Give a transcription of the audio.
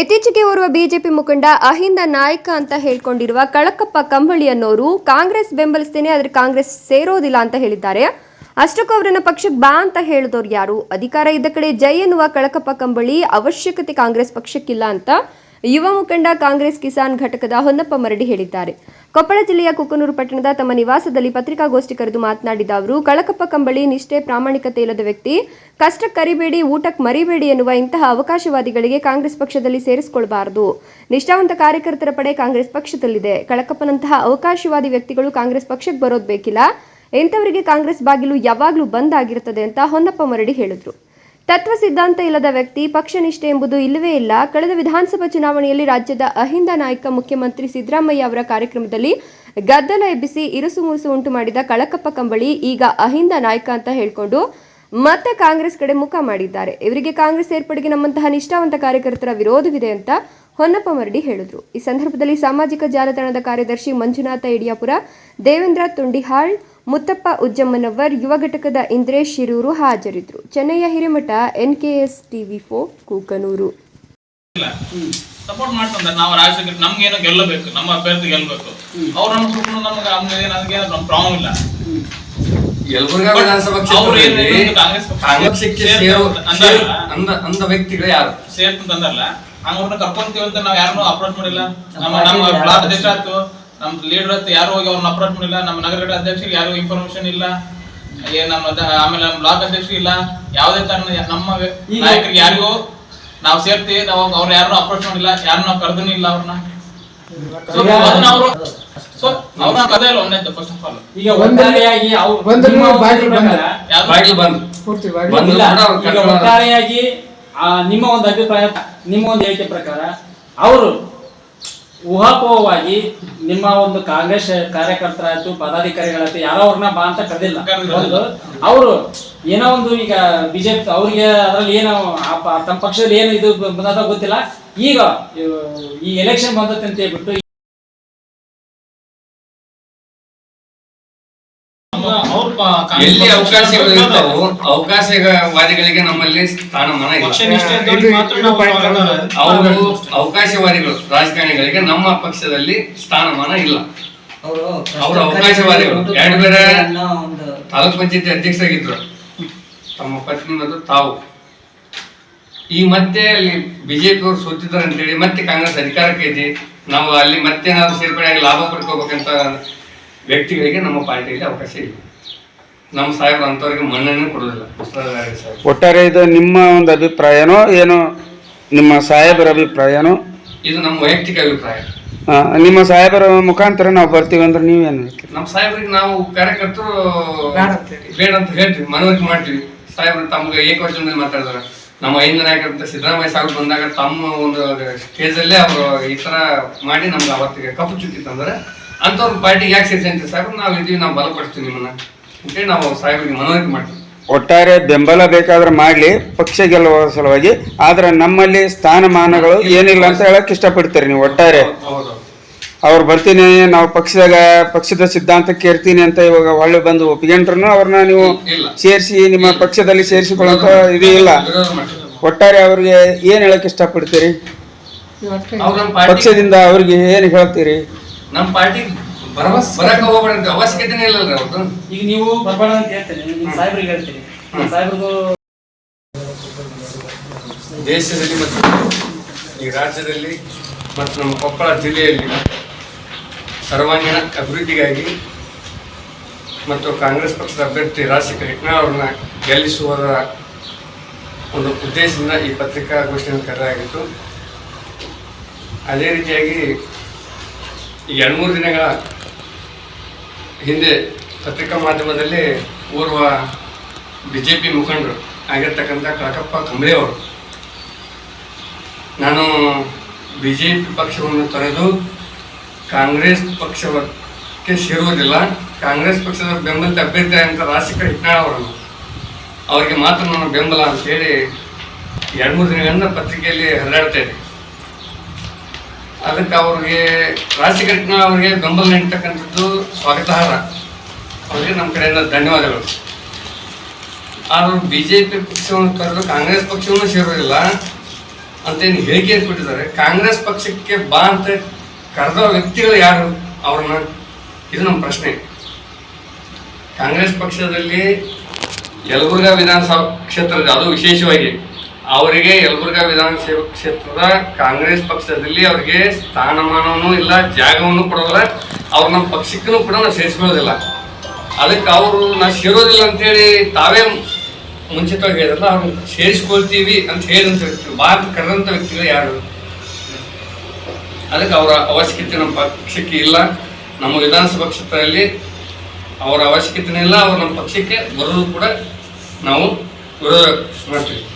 ಇತ್ತೀಚೆಗೆ ಓರ್ವ ಬಿಜೆಪಿ ಮುಖಂಡ ಅಹಿಂದ ನಾಯಕ ಅಂತ ಹೇಳ್ಕೊಂಡಿರುವ ಕಳಕಪ್ಪ ಕಂಬಳಿ ಅನ್ನೋರು ಕಾಂಗ್ರೆಸ್ ಬೆಂಬಲಿಸ್ತೇನೆ, ಆದ್ರೆ ಕಾಂಗ್ರೆಸ್ ಸೇರೋದಿಲ್ಲ ಅಂತ ಹೇಳಿದ್ದಾರೆ. ಅಷ್ಟಕ್ಕೂ ಅವರನ್ನ ಪಕ್ಷಕ್ಕೆ ಬಾ ಅಂತ ಹೇಳಿದವ್ರು ಯಾರು? ಅಧಿಕಾರ ಇದ್ದ ಕಡೆ ಜೈ ಎನ್ನುವ ಕಳಕಪ್ಪ ಕಂಬಳಿ ಅವಶ್ಯಕತೆ ಕಾಂಗ್ರೆಸ್ ಪಕ್ಷಕ್ಕಿಲ್ಲ ಅಂತ ಯುವ ಮುಖಂಡ ಕಾಂಗ್ರೆಸ್ ಕಿಸಾನ್ ಘಟಕದ ಹೊನ್ನಪ್ಪ ಮರಡಿ ಹೇಳಿದ್ದಾರೆ. ಕೊಪ್ಪಳ ಜಿಲ್ಲೆಯ ಕುಕನೂರು ಪಟ್ಟಣದ ತಮ್ಮ ನಿವಾಸದಲ್ಲಿ ಪತ್ರಿಕಾಗೋಷ್ಠಿ ಕರೆದು ಮಾತನಾಡಿದ ಅವರು, ಕಳಕಪ್ಪ ಕಂಬಳಿ ನಿಷ್ಠೆ ಪ್ರಾಮಾಣಿಕತೆ ಇಲ್ಲದ ವ್ಯಕ್ತಿ ಕಷ್ಟಕ್ಕೆ ಕರಿಬೇಡಿ, ಊಟಕ್ಕೆ ಮರಿಬೇಡಿ ಎನ್ನುವ ಇಂತಹ ಅವಕಾಶವಾದಿಗಳಿಗೆ ಕಾಂಗ್ರೆಸ್ ಪಕ್ಷದಲ್ಲಿ ಸೇರಿಸಿಕೊಳ್ಳಬಾರದು ನಿಷ್ಠಾವಂತ ಕಾರ್ಯಕರ್ತರ ಪಡೆ ಕಾಂಗ್ರೆಸ್ ಪಕ್ಷದಲ್ಲಿದೆ. ಕಳಕಪ್ಪನಂತಹ ಅವಕಾಶವಾದಿ ವ್ಯಕ್ತಿಗಳು ಕಾಂಗ್ರೆಸ್ ಪಕ್ಷಕ್ಕೆ ಬರೋದು ಬೇಕಿಲ್ಲ. ಇಂಥವರಿಗೆ ಕಾಂಗ್ರೆಸ್ ಬಾಗಿಲು ಯಾವಾಗಲೂ ಬಂದ್ ಆಗಿರುತ್ತದೆ ಅಂತ ಹೊನ್ನಪ್ಪ ಮರಡಿ ಹೇಳಿದ್ರು. ತತ್ವ ಸಿದ್ಧಾಂತ ಇಲ್ಲದ ವ್ಯಕ್ತಿ ಪಕ್ಷ ನಿಷ್ಠೆ ಎಂಬುದು ಇಲ್ಲವೇ ಇಲ್ಲ. ಕಳೆದ ವಿಧಾನಸಭಾ ಚುನಾವಣೆಯಲ್ಲಿ ರಾಜ್ಯದ ಅಹಿಂದ ನಾಯಕ ಮುಖ್ಯಮಂತ್ರಿ ಸಿದ್ದರಾಮಯ್ಯ ಅವರ ಕಾರ್ಯಕ್ರಮದಲ್ಲಿ ಗದ್ದಲ ಎಬ್ಬಿಸಿ ಇರುಸು ಮುರುಸು ಉಂಟು ಮಾಡಿದ ಕಳಕಪ್ಪ ಕಂಬಳಿ ಈಗ ಅಹಿಂದ ನಾಯಕ ಅಂತ ಹೇಳಿಕೊಂಡು ಮತ್ತೆ ಕಾಂಗ್ರೆಸ್ ಕಡೆ ಮುಖ ಮಾಡಿದ್ದಾರೆ. ಇವರಿಗೆ ಕಾಂಗ್ರೆಸ್ ಸೇರ್ಪಡೆಗೆ ನಮ್ಮಂತಹ ನಿಷ್ಠಾವಂತ ಕಾರ್ಯಕರ್ತರ ವಿರೋಧವಿದೆ ಅಂತ ಹೊನ್ನಪ್ಪ ಮರಡಿ ಹೇಳಿದ್ರು. ಈ ಸಂದರ್ಭದಲ್ಲಿ ಸಾಮಾಜಿಕ ಜಾಲತಾಣದ ಕಾರ್ಯದರ್ಶಿ ಮಂಜುನಾಥ ಯಡಿಯಾಪುರ ದೇವೇಂದ್ರ ತುಂಡಿಹಾಳ್ ಮುತ್ತಪ್ಪ ಉಜ್ಜಮ್ಮನವರ್ ಯುವ ಘಟಕದ ಇಂದ್ರೇಶ್ ಶಿರೂರು ಹಾಜರಿದ್ದರು Chennayya Hiremath S TV four Kukanur. Support ಮಾಡ್ತಂದ್ರೆ ನಾವು ರಾಜಕೀಯ ನಮ್ಗೇನೋ ಗೆಲ್ಲಬೇಕು ನಮ್ಮ ಅಭ್ಯರ್ಥಿ ಗೆಲ್ಲಬೇಕು ಅವ್ರು ಕುಟುಂಬ ನಮ್ಗೆ ನಮ್ಗೆ ನಮ್ಗೆ ನಮ್ಮ ಪ್ರಾಬ್ಲಮ್ ಇಲ್ಲ. ಯಲಬುರ್ಗಾ ವಿಧಾನಸಭಾ ಕ್ಷೇತ್ರದಲ್ಲಿ ಅಂದ ವ್ಯಕ್ತಿಗಳು ಯಾರು? ಸೇರ್ತಂತಂದಲ್ಲ ಹಂಗ ಅವ್ರನ್ನ ಕರ್ಕೊಂತೀವಿ ಅಂತ ನಾವ್ ಯಾರನ್ನೂ ಅಪ್ರೋಚ್ ಮಾಡಿಲ್ಲ. ನಮ್ಮ ನಮ್ಮ ಬ್ಲಾಕ್ ದೇಶ ಆಯ್ತು. ನಮ್ಮ ಲೀಡರ್ ಹತ್ರ ಯಾರು ಹೋಗಿ ಅವ್ರನ್ನ ಅಪ್ರೋಚ್ ಮಾಡಿಲ್ಲ ನಮ್ಮ ನಗರ ಅಧ್ಯಕ್ಷರಿಗೆ ಯಾರು ಇನ್ಫಾರ್ಮೇಶನ್ ಇಲ್ಲ ಏನ್ ನಮ್ಮ ಅದ- ಆಮೇಲೆ ನಮ್ಮ ಬ್ಲಾಕ್ ಅಧ್ಯಕ್ಷರಿಗೆ ಇಲ್ಲ ಯಾವುದೇ ತರ ನಮ್ಮ ನಾಯಕರಿಗೆ ಯಾರಿಗೂ ನಾವು ಸೇರ್ತೀವಿ ನಾವು ಅವ್ರ ಯಾರನ್ನೂ ಅಪ್ರೋಚ್ ಮಾಡಿಲ್ಲ ಯಾರನ್ನ ನಾವು ಕರ್ದೂ ಇಲ್ಲ ಅವ್ರನ್ನ. ಸೊ ಅದನ್ನ ಅವರು ಸೊ ಅವ್ರನ್ನ ಒಂದೇ ಫಸ್ಟ್ ಆಫ್ ಆಲ್ ಈಗ ಒಟ್ಟಾರೆಯಾಗಿ ನಿಮ್ಮ ಒಂದು ಅಭಿಪ್ರಾಯ ನಿಮ್ಮ ಒಂದು ಹೇಳಿಕೆ ಪ್ರಕಾರ ಅವರು ಊಹಾಪೋಹವಾಗಿ ನಿಮ್ಮ ಒಂದು ಕಾಂಗ್ರೆಸ್ ಕಾರ್ಯಕರ್ತರಾಯ್ತು, ಪದಾಧಿಕಾರಿಗಳಾಯ್ತು, ಯಾರೋ ಅವ್ರನ್ನ ಬಾ ಅಂತ ಕರೆದಿಲ್ಲ. ಅವರು ಏನೋ ಒಂದು ಈಗ ಬಿಜೆಪಿ ಅವ್ರಿಗೆ ಅದರಲ್ಲಿ ಏನೋ ತಮ್ಮ ಪಕ್ಷದಲ್ಲಿ ಏನು ಇದು ಬಂದದ ಗೊತ್ತಿಲ್ಲ. ಈಗ ಈ ಎಲೆಕ್ಷನ್ ಬಂದತ್ತೆ ಅಂತ ಹೇಳ್ಬಿಟ್ಟು ಎಲ್ಲಿ ಅವಕಾಶಗಳು ಇರ್ತಾವೋ. ಅವಕಾಶವಾದಿಗಳಿಗೆ ನಮ್ಮಲ್ಲಿ ಸ್ಥಾನಮಾನ. ಅವರು ಅವಕಾಶವಾದಿಗಳು ರಾಜಕಾರಣಿಗಳಿಗೆ ನಮ್ಮ ಪಕ್ಷದಲ್ಲಿ ಸ್ಥಾನಮಾನ ಇಲ್ಲ. ಅವರು ಅವಕಾಶವಾದಿಗಳು. ಎರಡು ಬೇರೆ ತಾಲೂಕ್ ಪಂಚಾಯತಿ ಅಧ್ಯಕ್ಷರಾಗಿದ್ರು. ತಮ್ಮ ಪತ್ನಿ ಮತ್ತು ತಾವು. ಈ ಮತ್ತೆ ಅಲ್ಲಿ ಬಿಜೆಪಿ ಅವರು ಸೋತಿದ್ದಾರೆ ಅಂತೇಳಿ ಮತ್ತೆ ಕಾಂಗ್ರೆಸ್ ಅಧಿಕಾರಕ್ಕೆ ಇದೆ ನಾವು ಅಲ್ಲಿ ಮತ್ತೆ ನಾವು ಸೇರ್ಪಡೆಯಾಗಿ ಲಾಭ ಪಡ್ಕೋಬೇಕಂತ ವ್ಯಕ್ತಿಗಳಿಗೆ ನಮ್ಮ ಪಾರ್ಟಿಯಲ್ಲಿ ಅವಕಾಶ ಇಲ್ಲ. ನಮ್ಮ ಸಾಹೇಬರು ಅಂಥವ್ರಿಗೆ ಮನ್ನಣೆ ಕೊಡೋದಿಲ್ಲ. ಪುಸ್ತಕ ಸಾಹೇಬ್ ಒಟ್ಟಾರೆ ಇದು ನಿಮ್ಮ ಒಂದು ಅಭಿಪ್ರಾಯನೋ ಏನೋ ನಿಮ್ಮ ಸಾಹೇಬರ ಅಭಿಪ್ರಾಯನೋ? ಇದು ನಮ್ಮ ವೈಯಕ್ತಿಕ ಅಭಿಪ್ರಾಯ. ಆ, ನಿಮ್ಮ ಸಾಹೇಬರ ಮುಖಾಂತರ ನಾವು ಬರ್ತೀವಿ ಅಂದ್ರೆ ನೀವೇನು ಹೇಳ್ತೀರಿ? ನಮ್ಮ ಸಾಹೇಬ್ರಿಗೆ ನಾವು ಕಾರ್ಯಕರ್ತರು ಬೇಡ ಅಂತ ಹೇಳ್ತೀವಿ. ಮನವರಿಕೆ ಮಾಡ್ತೀವಿ. ಸಾಹೇಬ್ರು ತಮ್ಗೆ ಏಕವಚನದಲ್ಲಿ ಮಾತಾಡಿದಾರೆ. ನಮ್ಮ ಐದು ನಾಯಕರಂತ ಸಿದ್ದರಾಮಯ್ಯ ಸಾಹು ಬಂದಾಗ ತಮ್ಮ ಒಂದು ಸ್ಟೇಜಲ್ಲೇ ಅವರು ಈ ಥರ ಮಾಡಿ ನಮ್ಗೆ ಅವತ್ತಿಗೆ ಕಪ್ಪು ಚುಕ್ಕಿ ತಂದ್ರೆ ಅಂಥವ್ರ ಪಾರ್ಟಿಗೆ ಯಾಕೆ ಸೇರಿಸಿ ಸಾಹೇಬ್ರು ನಾವು ಇದೀವಿ ನಾವು ಬಲಪಡಿಸ್ತೀವಿ ನಿಮ್ಮನ್ನ. ಅಂತೇಳಿ ನಾವು ಸಾಹೇಬ್ರಿಗೆ ಮನವರಿಕೆ ಮಾಡ್ತೀವಿ. ಒಟ್ಟಾರೆ ಬೆಂಬಲ ಬೇಕಾದ್ರೆ ಮಾಡಲಿ ಪಕ್ಷ ಗೆಲ್ಲುವ ಸಲುವಾಗಿ. ಆದ್ರೆ ನಮ್ಮಲ್ಲಿ ಸ್ಥಾನಮಾನಗಳು ಏನಿಲ್ಲ ಅಂತ ಹೇಳಕ್ ಇಷ್ಟಪಡ್ತೀರಿ ನೀವು ಒಟ್ಟಾರೆ. ಹೌದು ಅವ್ರು ಬರ್ತೀನಿ ನಾವು ಪಕ್ಷದಾಗ ಪಕ್ಷದ ಸಿದ್ಧಾಂತಕ್ಕೆ ಇರ್ತೀನಿ ಅಂತ ಇವಾಗ ಒಳ್ಳೆ ಬಂದು ಒಪ್ಪಿಗೆಂಟ್ರು ಅವ್ರನ್ನ ನೀವು ಇಲ್ಲ. ಸೇರಿಸಿ ನಿಮ್ಮ ಪಕ್ಷದಲ್ಲಿ ಸೇರಿಸಿಕೊಳ್ಳುವಂತ ಇದು ಇಲ್ಲ. ವಿರೋಧ ಮಾಡ್ತೀವಿ ಒಟ್ಟಾರೆ ಅವ್ರಿಗೆ ಏನು ಹೇಳಕ್ ಇಷ್ಟಪಡ್ತೀರಿ? ಅವ್ರು ನಮ್ಮ ಪಾರ್ಟಿ ಪಕ್ಷದಿಂದ ಅವ್ರಿಗೆ ಏನು ಹೇಳ್ತೀರಿ? ನಮ್ಮ ಪಾರ್ಟಿ ಬರ ಬರಕ ಹೋಗ್ಬೇಡ ಅವಶ್ಯಕತೆನೇ ಇಲ್ಲ ಅವ್ರದ್ದು ಈಗ ನೀವು ಬರ್ಬೇಡ ಅಂತ ಹೇಳ್ತೇನೆ ನಿಮ್ಮ ಸಾಹೇಬ್ರಿಗೆ ಹೇಳ್ತೀನಿ. ನಿಮ್ಮ ಸಾಹೇಬ್ರಿಗೂ ದೇಶದಲ್ಲಿ ಮತ್ತು ಈ ರಾಜ್ಯದಲ್ಲಿ ಮತ್ತು ನಮ್ಮ ಕೊಪ್ಪಳ ಜಿಲ್ಲೆಯಲ್ಲಿ ಸರ್ವಾಂಗೀಣ ಅಭಿವೃದ್ಧಿಗಾಗಿ ಮತ್ತು ಕಾಂಗ್ರೆಸ್ ಪಕ್ಷದ ಅಭ್ಯರ್ಥಿ ರಾಜಶೇಖರ್ ಹೆಗ್ನಾಳ್ ಅವ್ರನ್ನ ಗೆಲ್ಲಿಸುವುದರ ಒಂದು ಉದ್ದೇಶದಿಂದ ಈ ಪತ್ರಿಕಾಗೋಷ್ಠಿಯನ್ನು ಕರೆಯಲಾಗಿತ್ತು. ಅದೇ ರೀತಿಯಾಗಿ ಈ ಎರಡು ಮೂರು ದಿನಗಳ ಹಿಂದೆ ಪತ್ರಿಕಾ ಮಾಧ್ಯಮದಲ್ಲಿ ಓರ್ವ ಬಿ ಜೆ ಪಿ ಮುಖಂಡರು ಆಗಿರ್ತಕ್ಕಂಥ ಕಳಕಪ್ಪ ಕಂಬ್ರೆ ಅವರು. ನಾನು ಬಿ ಜೆ ಪಿ ಪಕ್ಷವನ್ನು ತೊರೆದು ಕಾಂಗ್ರೆಸ್ ಪಕ್ಷಕ್ಕೆ ಸೇರುವುದಿಲ್ಲ. ಕಾಂಗ್ರೆಸ್ ಪಕ್ಷದ ಬೆಂಬಲಿತ ಅಭ್ಯರ್ಥಿ ಅಂತ ರಾಜಶೇಖರ್ ಹಿಟ್ನಾಳ್ ಅವರನ್ನು. ಅವರಿಗೆ ಮಾತ್ರ ನನ್ನ ಬೆಂಬಲ ಅಂತೇಳಿ ಎರಡು ಮೂರು ದಿನಗಳಿಂದ ಪತ್ರಿಕೆಯಲ್ಲಿ ಹರಿದಾಡ್ತಾ ಇದೆ ಅದಕ್ಕೆ ಅವ್ರಿಗೆ ಹಿಟ್ನಾಳ್ ಅವರಿಗೆ ಬೆಂಬಲ ನೀಡ್ತಕ್ಕಂಥದ್ದು ಸ್ವಾಗತಾರ್ಹ. ಅವರಿಗೆ ನಮ್ಮ ಕಡೆಯಿಂದ ಧನ್ಯವಾದಗಳು. ಆದರೂ ಬಿ ಜೆ ಪಿ ಪಕ್ಷವನ್ನು ಕರೆದು ಕಾಂಗ್ರೆಸ್ ಪಕ್ಷವನ್ನು ಸೇರೋದಿಲ್ಲ ಅಂತೇನು ಹೇಳಿಕೆ ಕೊಟ್ಟಿದ್ದಾರೆ. ಕಾಂಗ್ರೆಸ್ ಪಕ್ಷಕ್ಕೆ ಬಾ ಅಂತ ಕರೆದ ವ್ಯಕ್ತಿಗಳು ಯಾರು? ಅವ್ರನ್ನ. ಇದು ನಮ್ಮ ಪ್ರಶ್ನೆ. ಕಾಂಗ್ರೆಸ್ ಪಕ್ಷದಲ್ಲಿ ಯಲಬುರ್ಗಾ ವಿಧಾನಸಭಾ ಕ್ಷೇತ್ರದ ಅದು ವಿಶೇಷವಾಗಿ ಅವರಿಗೆ ಯಲಬುರ್ಗಾ ವಿಧಾನಸಭಾ ಕ್ಷೇತ್ರದ ಕಾಂಗ್ರೆಸ್ ಪಕ್ಷದಲ್ಲಿ ಅವರಿಗೆ ಸ್ಥಾನಮಾನವೂ ಇಲ್ಲ, ಜಾಗವನ್ನು ಕೊಡೋದಿಲ್ಲ. ಅವ್ರು ನಮ್ಮ ಪಕ್ಷಕ್ಕೂ ಕೂಡ ನಾವು ಸೇರಿಸ್ಕೊಳ್ಳೋದಿಲ್ಲ. ಅದಕ್ಕೆ ಅವರು ನಾವು ಸೇರೋದಿಲ್ಲ ಅಂತೇಳಿ ತಾವೇ ಮುಂಚಿತವಾಗಿ ಹೇಳಿದ್ರಲ್ಲ, ಅವ್ರನ್ನ ಸೇರಿಸ್ಕೊಳ್ತೀವಿ ಅಂತ ಹೇಳಿದಂಥ ವ್ಯಕ್ತಿ ಭಾರತ ಕರೆದಂಥ ವ್ಯಕ್ತಿಗಳು ಯಾರು? ಅದಕ್ಕೆ ಅವರ ಅವಶ್ಯಕತೆ ನಮ್ಮ ಪಕ್ಷಕ್ಕೆ ಇಲ್ಲ. ನಮ್ಮ ವಿಧಾನಸಭಾ ಕ್ಷೇತ್ರದಲ್ಲಿ ಅವರ ಅವಶ್ಯಕತೆ ಇಲ್ಲ. ಅವ್ರು ನಮ್ಮ ಪಕ್ಷಕ್ಕೆ ಬರೋದು ಕೂಡ ನಾವು ವಿರೋಧ ಮಾಡ್ತೀವಿ.